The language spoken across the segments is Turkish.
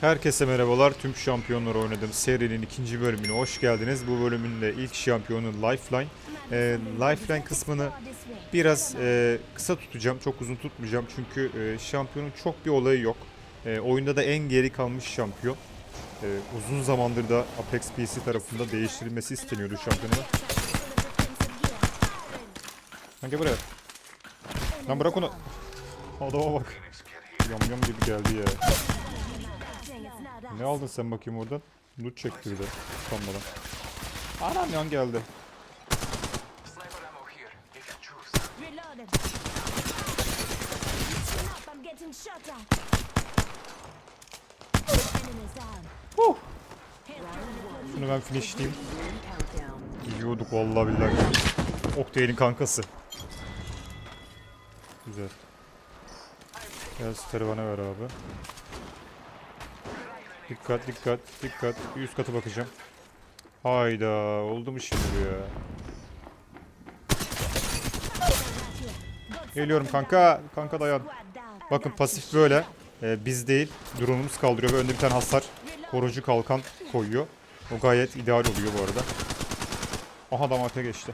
Herkese merhabalar. Tüm şampiyonlar oynadığım serinin ikinci bölümüne hoş geldiniz. Bu bölümün de ilk şampiyonu Lifeline. Ee, Lifeline kısmını biraz e, kısa tutacağım. Çok uzun tutmayacağım. Çünkü e, şampiyonun çok bir olayı yok. E, oyunda da en geri kalmış şampiyon. E, uzun zamandır da Apex PC tarafında değiştirilmesi isteniyordu şampiyonun. Hangi buraya? Lan bırak onu. Adama bak. Yam yam gibi geldi ya. Ne aldın sen bakayım oradan? Loot çekti bir de. Utanmadan. Anam yan geldi. Down. Şunu ben finishleyeyim. Yiyorduk vallahi billahi. Octane'in kankası. Güzel. Gel starı bana ver abi. Dikkat dikkat dikkat. Bir üst katı bakacağım. Hayda oldu mu şimdi ya? Geliyorum kanka. Kanka dayan. Bakın pasif böyle. Ee, biz değil. Drone'umuz kaldırıyor ve önde bir tane hasar koruyucu kalkan koyuyor. O gayet ideal oluyor bu arada. Aha adam arkaya geçti.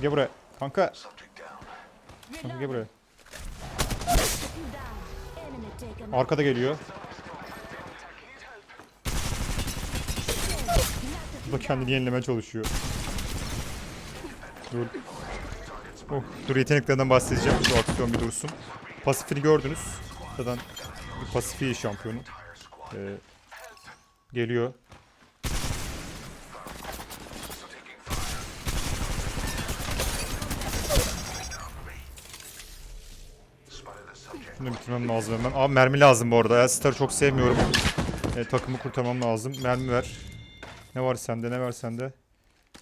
Gel buraya. Kanka. Kanka gel buraya. Arkada geliyor. Bu da kendini yenilemeye çalışıyor. Dur. Oh, dur yeteneklerinden bahsedeceğim. Şu aksiyon bir dursun. Pasifini gördünüz. Zaten pasifi şampiyonu. Ee, geliyor. Şunu bitirmem lazım hemen. Abi mermi lazım bu arada. Elstar'ı çok sevmiyorum. Ee, takımı kurtarmam lazım. Mermi ver. Ne var sende ne var sende?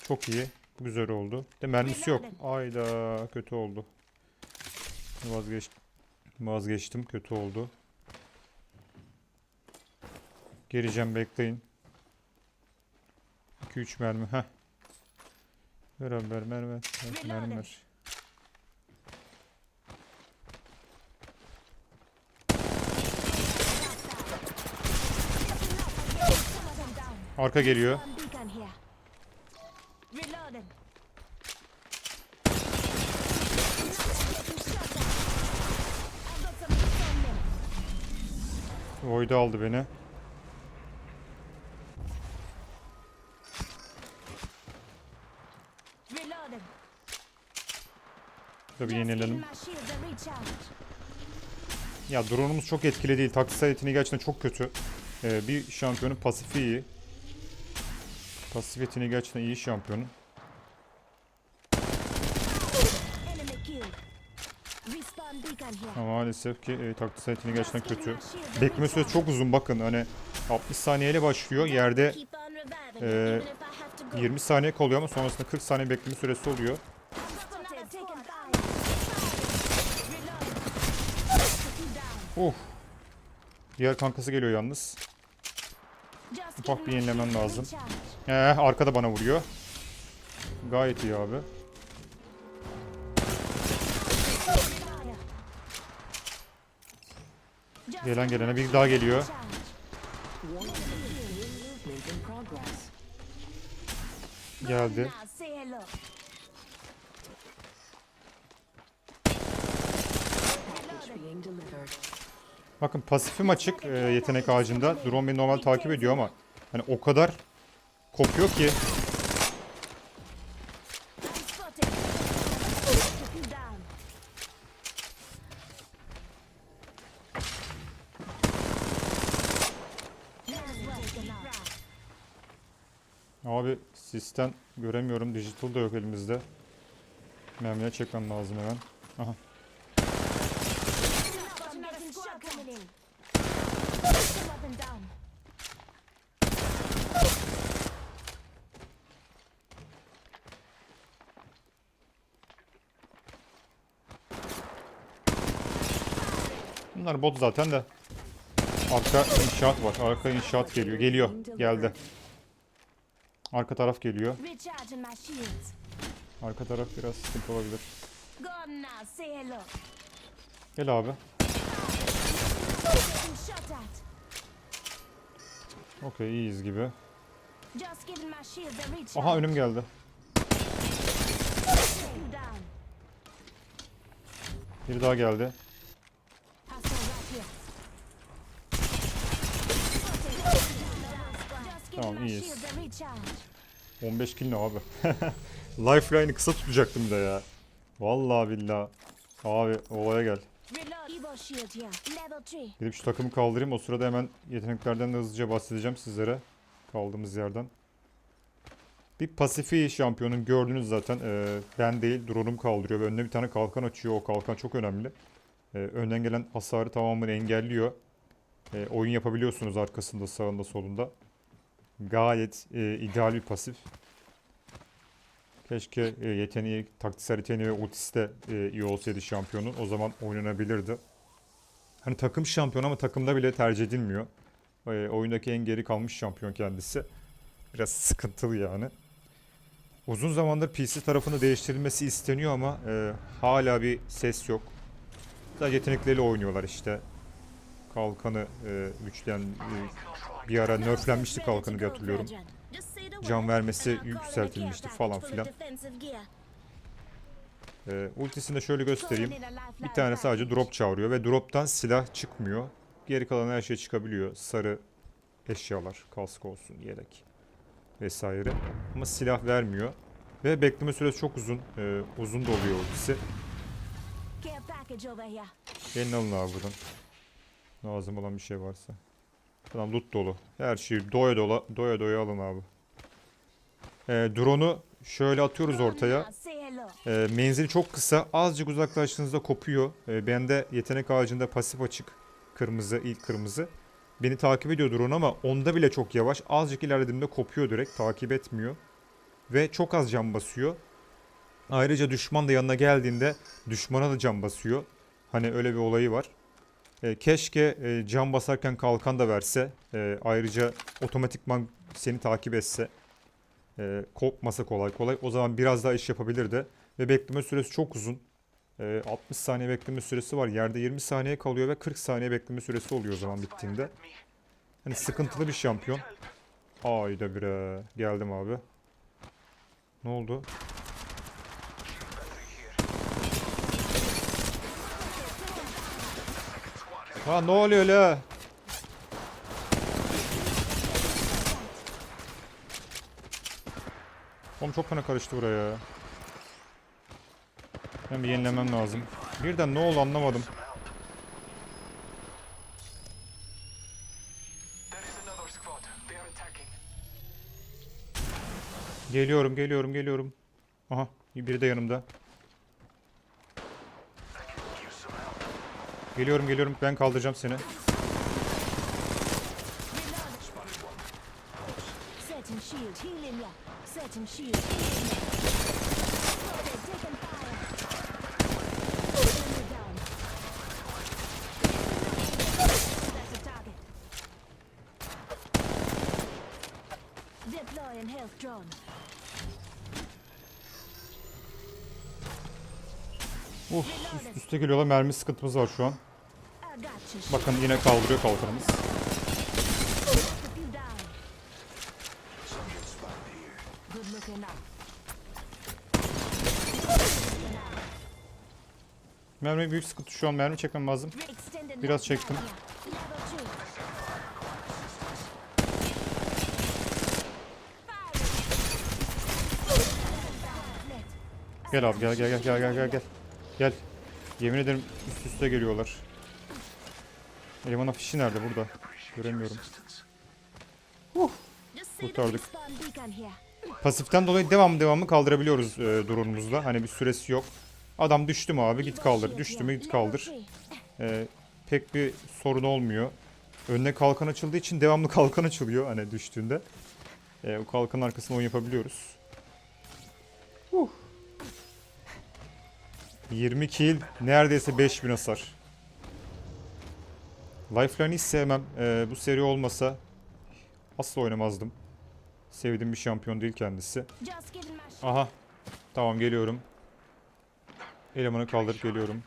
Çok iyi. Güzel oldu. De mermisi yok. Ayda kötü oldu. Vazgeçtim. Vazgeçtim. Kötü oldu. Geleceğim bekleyin. 2-3 mermi. Heh. Ver abi ver ver. ver, Mermi ver. On me. Void'u aldı beni. Tabii yenilelim. Ya drone'umuz çok etkili değil. Taktiksel yeteneği gerçekten çok kötü. Ee, bir şampiyonun pasifi iyi. Pasif yeteneği gerçekten iyi here. Ama maalesef ki e, taktiksel yeteneği gerçekten kötü. Bekleme süresi çok uzun bakın hani 60 saniyeyle başlıyor. Yerde go. 20 saniye kalıyor ama sonrasında 40 saniye bekleme süresi oluyor. Uf. Diğer kankası geliyor yalnız. Ufak bir yenilemem lazım. He, arkada bana vuruyor. Gayet iyi abi. Gelen gelene bir daha geliyor. Geldi. Bakın pasifim açık e, yetenek ağacında. Drone beni normal takip ediyor ama hani o kadar kopuyor ki abi sistem göremiyorum. Digital da yok elimizde. Mermiye çekmem lazım hemen. Aha. Bunlar bot zaten de. Arka inşaat var. Arka inşaat geliyor. Geliyor. Geldi. Arka taraf geliyor. Arka taraf biraz sıkıntı olabilir. Gel abi. Okey iyiyiz gibi. Aha önüm geldi. Biri daha geldi. Tamam, iyiyiz. shield a recharge. 15 kill ne abi? Lifeline'ı kısa tutacaktım da ya. Vallahi billahi. Abi olaya gel. Reload. Evo shield here. Level 3. Gidip şu takımı kaldırayım. O sırada hemen yeteneklerden de hızlıca bahsedeceğim sizlere. Kaldığımız yerden. Bir Pasifi şampiyonun gördünüz zaten. Ee, ben değil drone'um kaldırıyor ve önüne bir tane kalkan açıyor. O kalkan çok önemli. Ee, önden gelen hasarı tamamını engelliyor. Ee, oyun yapabiliyorsunuz arkasında, sağında, solunda. Gayet e, ideal bir pasif. Keşke e, yeteneği, taktiksel yeteneği ve ultisi de e, iyi olsaydı şampiyonun. O zaman oynanabilirdi. Hani takım şampiyon ama takımda bile tercih edilmiyor. E, oyundaki en geri kalmış şampiyon kendisi. Biraz sıkıntılı yani. Uzun zamandır PC tarafında değiştirilmesi isteniyor ama e, hala bir ses yok. Sadece yetenekleriyle oynuyorlar işte. Kalkanı e, güçlen e, bir ara nerflenmişti kalkanı diye hatırlıyorum. Can vermesi yükseltilmişti falan filan. E, ultisini de şöyle göstereyim. Bir tane sadece drop çağırıyor ve droptan silah çıkmıyor. Geri kalan her şey çıkabiliyor. Sarı eşyalar, kask olsun, yelek vesaire. Ama silah vermiyor. Ve bekleme süresi çok uzun. Ee, uzun da oluyor ultisi. Gelin alın abi buradan. Lazım olan bir şey varsa. Tamam loot dolu. Her şeyi doya dola, doya doya alın abi. Ee, drone'u şöyle atıyoruz ortaya. Say hello. E, menzili çok kısa. Azıcık uzaklaştığınızda kopuyor. E, bende yetenek ağacında pasif açık. Kırmızı, ilk kırmızı. Beni takip ediyor drone ama onda bile çok yavaş. Azıcık ilerlediğimde kopuyor direkt. Takip etmiyor. Ve çok az can basıyor. Ayrıca düşman da yanına geldiğinde düşmana da can basıyor. Hani öyle bir olayı var. E, keşke e, can basarken kalkan da verse. E, ayrıca otomatikman seni takip etse. E, kopmasa kolay kolay. O zaman biraz daha iş yapabilirdi. Ve bekleme süresi çok uzun. E, 60 saniye bekleme süresi var. Yerde 20 saniye kalıyor ve 40 saniye bekleme süresi oluyor o zaman bittiğinde. Hani sıkıntılı bir şampiyon. Ayda bire. Geldim abi. Ne oldu? Ha ne oluyor la? Oğlum çok fena karıştı buraya ya. Ben bir yenilemem lazım. Birden ne oldu anlamadım. Geliyorum, geliyorum, geliyorum. Aha, biri de yanımda. Geliyorum, geliyorum. Ben kaldıracağım seni. Uf, üst üste geliyorlar. Mermi sıkıntımız var şu an. Bakın yine kaldırıyor kalkanımız. Mermi büyük sıkıntı şu an. Mermi çekmem lazım. Biraz çektim. Gel abi gel gel gel gel gel gel gel. Gel. Yemin ederim üst üste geliyorlar. Eleman afişi nerede burada? Göremiyorum. The Kurtardık. Pasiften dolayı devam devamlı kaldırabiliyoruz e, drone'umuzla. Hani bir süresi yok. Adam düştü mü abi git kaldır. Düştü mü git kaldır. E, pek bir sorun olmuyor. Önüne kalkan açıldığı için devamlı kalkan açılıyor hani düştüğünde. E, o kalkanın arkasına oyun yapabiliyoruz. Huh. 20 kill, neredeyse 5000 hasar. Lifeline'i hiç sevmem. E, bu seri olmasa asla oynamazdım. Sevdiğim bir şampiyon değil kendisi. Aha. Tamam geliyorum. Elemanı kaldırıp geliyorum.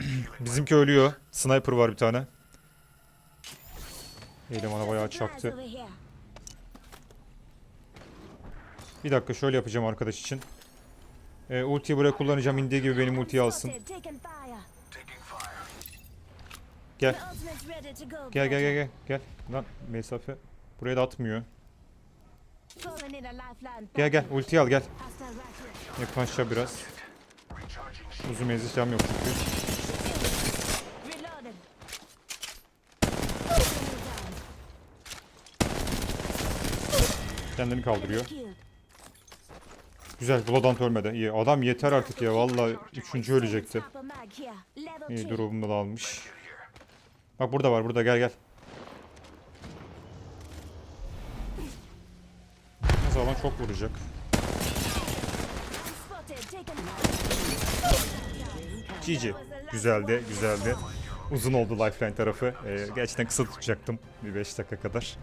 Bizimki ölüyor. Sniper var bir tane. Elemana bayağı çaktı. Bir dakika şöyle yapacağım arkadaş için. Ee, ultiyi buraya kullanacağım. indiği gibi benim ultiyi alsın. Gel. Gel gel gel gel. Gel. Lan mesafe. Buraya da atmıyor. Gel gel ultiyi al gel. Yaklaşacağım biraz. Uzun menzil silahım yok çünkü. Kendini kaldırıyor. Güzel. Bloodhunt ölmedi. İyi. Adam yeter artık ya. Vallahi üçüncü ölecekti. İyi durumunu da almış. Bak burada var. Burada gel gel. Yalnız alan çok vuracak. GG. Güzeldi, güzeldi. Uzun oldu Lifeline tarafı. Ee, gerçekten kısa tutacaktım bir 5 dakika kadar.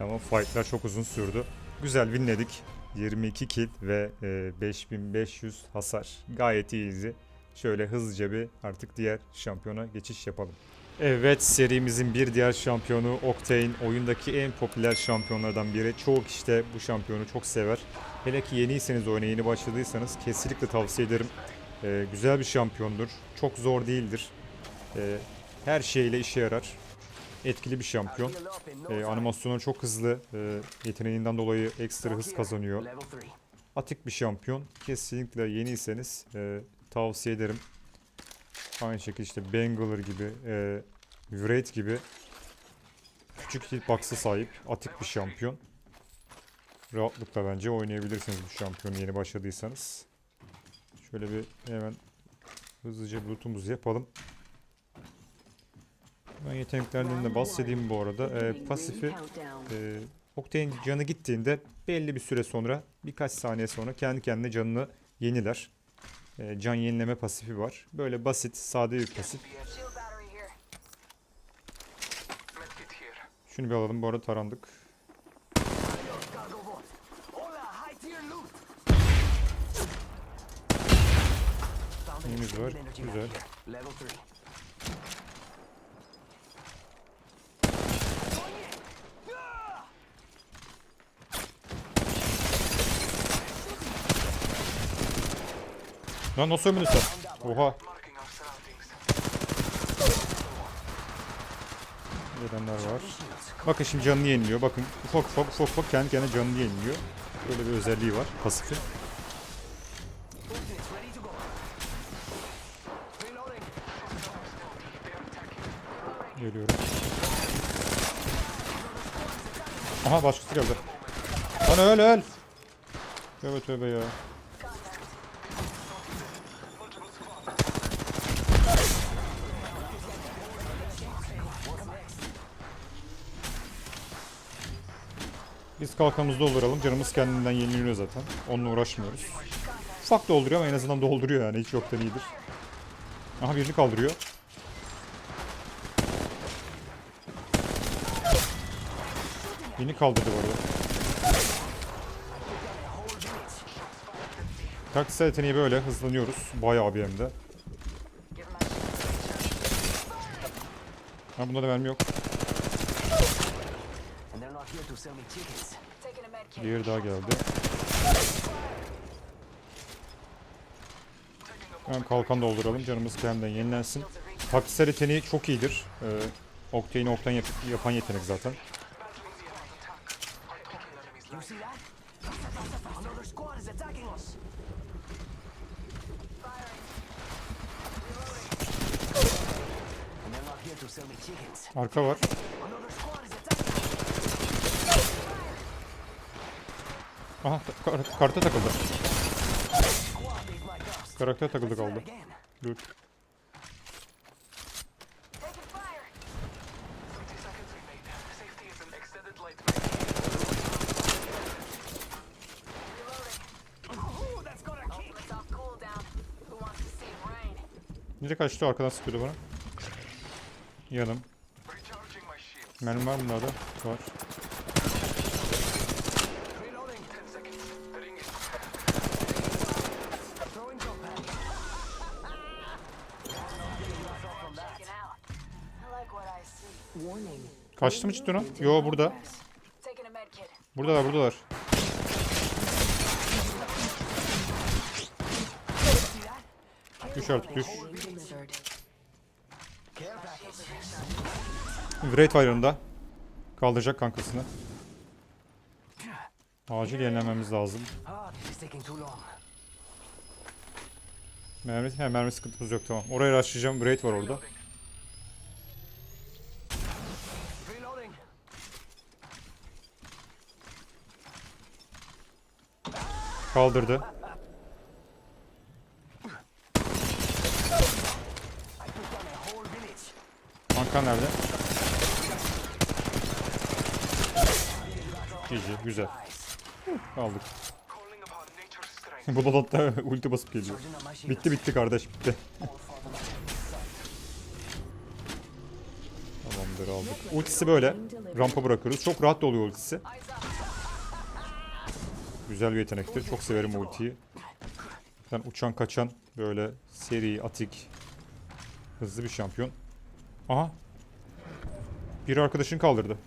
Ama fightlar çok uzun sürdü. Güzel winledik. 22 kill ve e, 5500 hasar. Gayet iyiydi. Şöyle hızlıca bir artık diğer şampiyona geçiş yapalım. Evet serimizin bir diğer şampiyonu Octane. Oyundaki en popüler şampiyonlardan biri. Çoğu kişi de bu şampiyonu çok sever. Hele ki yeniyseniz oyuna yeni başladıysanız kesinlikle tavsiye ederim. Ee, güzel bir şampiyondur. Çok zor değildir. Ee, her şeyle işe yarar. Etkili bir şampiyon. Ee, animasyonu çok hızlı. Ee, yeteneğinden dolayı ekstra hız kazanıyor. Level 3. Atik bir şampiyon. Kesinlikle yeniyseniz e, tavsiye ederim. Aynı şekilde işte Bangalore gibi, e, Wraith gibi küçük hitbox'a sahip atik bir şampiyon. Rahatlıkla bence oynayabilirsiniz bu şampiyonu yeni başladıysanız. Şöyle bir hemen hızlıca lootumuzu yapalım. Ben yeteneklerden de bahsedeyim bu arada. E, pasifi e, Octane canı gittiğinde belli bir süre sonra birkaç saniye sonra kendi kendine canını yeniler. E, can yenileme pasifi var. Böyle basit, sade bir pasif. Şunu bir alalım. Bu arada tarandık. Neyimiz var? Güzel. Lan nasıl ölmedin sen? Oha. Gelenler var. Bakın şimdi canını yeniliyor. Bakın ufak ufak ufak ufak kendi kendine canını yeniliyor. Böyle bir özelliği var. Pasifi. Geliyorum. Aha başkası geldi. Lan öl öl. Tövbe tövbe ya. Biz kalkanımızı dolduralım. Canımız kendinden yeniliyor zaten. Onunla uğraşmıyoruz. Ufak dolduruyor ama en azından dolduruyor yani. Hiç yoktan iyidir. Aha birini kaldırıyor. Beni kaldırdı bu. Taktiksel yeteneği böyle hızlanıyoruz. Bayağı bir hem de. Ha bunda da mermi yok. Diğeri daha geldi. Hemen kalkan dolduralım. Canımız kendinden yenilensin. Taktiksel yeteneği çok iyidir. Ee, Octane'i Octane yap- yapan yetenek zaten. You see that? Another squad is attacking us. And they're not here to sell me chickens. Arka var. Another squad is attacking Aha kar- karta takıldı. Karakter takıldı kaldı. Dur. 30 seconds remain. Safety is an extended light Ooh, that's got a kick. It's off cooldown. Who wants to see rain? Nereye kaçtı? Arkadan sıkıyordu bana. Yanım. Mermi var bunlarda? Var. Kaçtı mı cidden o? Yo burada. Buradalar buradalar. Düş artık düş. Wraith var yanında. Kaldıracak kankasını. Acil yenilememiz lazım. Mermi, he, mermi sıkıntımız yok tamam. Oraya rushlayacağım. Wraith var orada. Kaldırdı. I put down a whole village. Kankan nerede? GG güzel. Aldık. Bu dolapta ulti basıp geliyor. Bitti bitti kardeş bitti. Tamamdır aldık. Ultisi böyle. Rampa bırakıyoruz. Çok rahat da oluyor ultisi. Güzel bir yetenektir. Çok severim ultiyi. Ben uçan kaçan böyle seri, atik, hızlı bir şampiyon. Aha. Bir arkadaşın kaldırdı.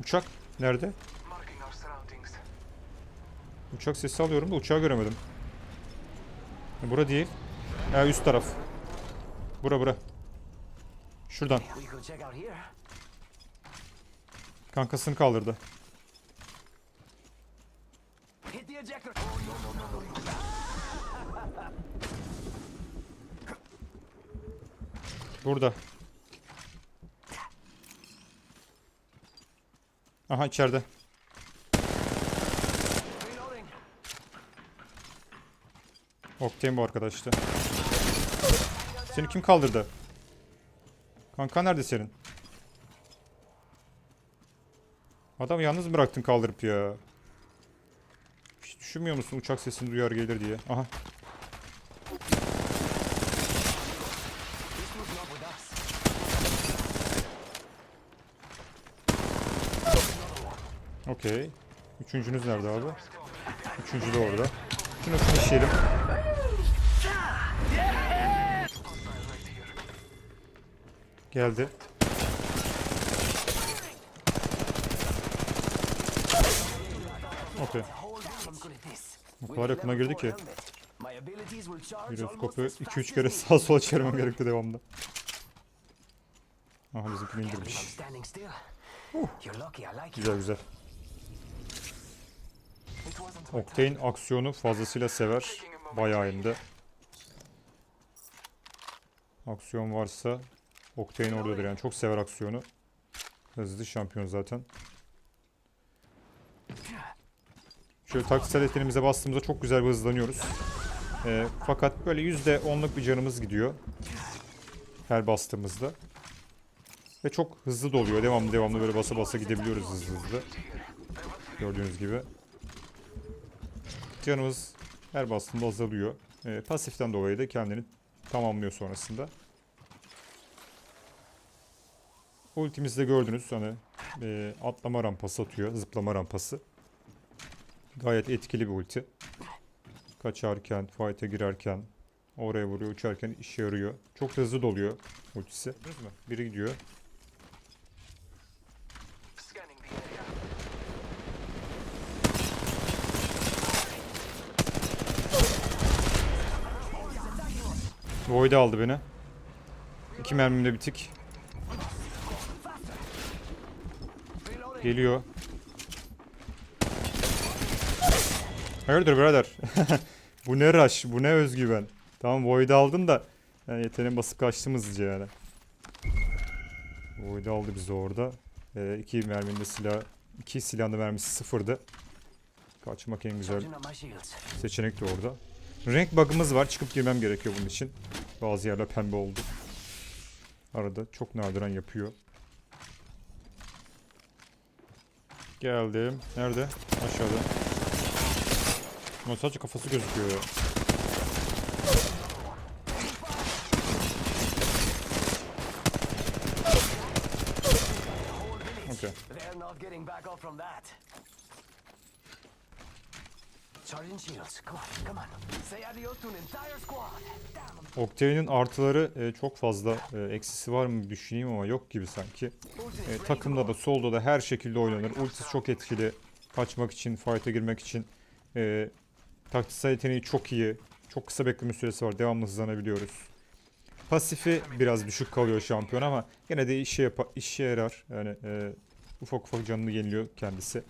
Uçak nerede? Uçak sesi alıyorum da uçağı göremedim. E, Bura değil. Ha üst taraf. Bura bura. Şuradan. We could check out here. Kankasını kaldırdı. Hit the ejector. Burada. Aha içeride. Octane bu arkadaştı. Seni kim kaldırdı? Kanka nerede senin? Adamı yalnız bıraktın kaldırıp ya? Düşünmüyor musun uçak sesini duyar gelir diye? Aha. Okey. Üçüncünüz nerede abi? Üçüncü de orada. Şunu finishleyelim. Geldi. Okey. O kadar yakına girdi ki. Giroskopu almost as fast 2-3 as kere sağa sola çevirmem gerekti devamlı. Aha bizimkini I'm indirmiş. it. Güzel güzel. Octane aksiyonu fazlasıyla sever. Bayağı iyiydi. Aksiyon varsa Octane oradadır yani. Çok sever aksiyonu. Hızlı şampiyon zaten. Şöyle taktiksel yeteneğimize bastığımızda çok güzel bir hızlanıyoruz. Ee, fakat böyle %10'luk bir canımız gidiyor. Her bastığımızda. Ve çok hızlı doluyor. Devamlı devamlı böyle basa basa gidebiliyoruz hızlı hızlı. Gördüğünüz gibi. Canımız her bastığında azalıyor. Ee, pasiften dolayı da kendini tamamlıyor sonrasında. Ultimizde gördünüz hani e, atlama rampası atıyor, zıplama rampası. Gayet etkili bir ulti. Kaçarken, fight'e girerken, oraya vuruyor, uçarken işe yarıyor. Çok hızlı doluyor ultisi. Biri gidiyor. Scanning the area. Void aldı beni. İki mermimde bitik. Geliyor. Hayırdır birader? bu ne rush, bu ne özgüven. Tamam Void aldın da yani yeteneğin basıp kaçtım hızlıca yani. Void aldı bizi orada. Ee, iki merminde silah, iki silahında mermisi sıfırdı. Kaçmak en güzel seçenek de orada. Renk bug'ımız var. Çıkıp girmem gerekiyor bunun için. Bazı yerler pembe oldu. Arada çok nadiren yapıyor. Geldim. Nerede? Aşağıda. Ama sadece kafası gözüküyor ya. Okey. They're not getting back up from that. Charging shields. Come on, come on. Say adios to an entire squad. Damn. Octane'in artıları e, çok fazla e, eksisi var mı düşüneyim ama yok gibi sanki. E, takımda da solda da her şekilde oynanır. Ultisi çok etkili. Kaçmak için, fight'a girmek için. E, taktiksel yeteneği çok iyi. Çok kısa bekleme süresi var. Devamlı hızlanabiliyoruz. Pasifi biraz düşük kalıyor şampiyon ama yine de işe, yapa- işe yarar. Yani e, ufak ufak canını yeniliyor kendisi.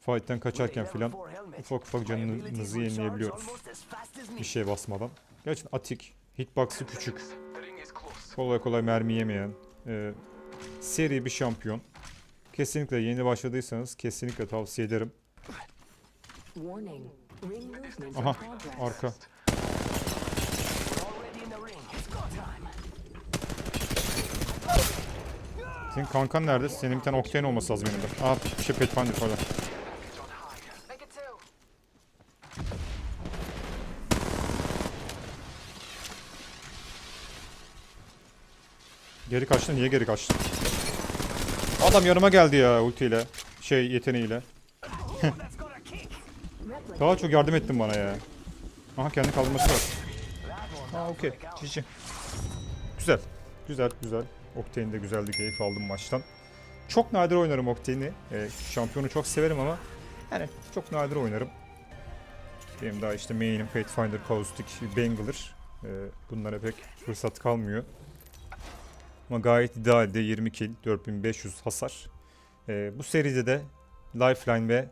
Fight'ten kaçarken filan ufak ufak canınızı yenileyebiliyoruz. Bir şey basmadan. Gerçekten atik. Hitbox'ı küçük. Kolay kolay mermi yemeyen. e, seri bir şampiyon. Kesinlikle yeni başladıysanız kesinlikle tavsiye ederim. Warning. Aha arka. Senin kankan nerede? Senin bir tane Octane olması lazım yanında. Aa bir şey it two. Geri kaçtı. Niye geri kaçtı? Adam yanıma geldi ya ultiyle. Şey yeteneğiyle. Daha çok yardım ettin bana ya. Aha kendi kaldırması var. Ha okey. GG. Güzel. Güzel güzel. Octane de güzeldi. Keyif aldım maçtan. Çok nadir oynarım Octane'i. Ee, şampiyonu çok severim ama yani çok nadir oynarım. Benim daha işte main'im Pathfinder, Caustic, Bangler. Ee, bunlara pek fırsat kalmıyor. Ama gayet idealde 20 kill, 4500 hasar. Ee, bu seride de Lifeline ve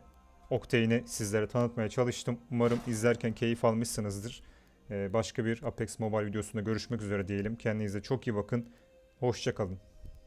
Octane'i sizlere tanıtmaya çalıştım. Umarım izlerken keyif almışsınızdır. Ee, başka bir Apex Mobile videosunda görüşmek üzere diyelim. Kendinize çok iyi bakın. Hoşçakalın.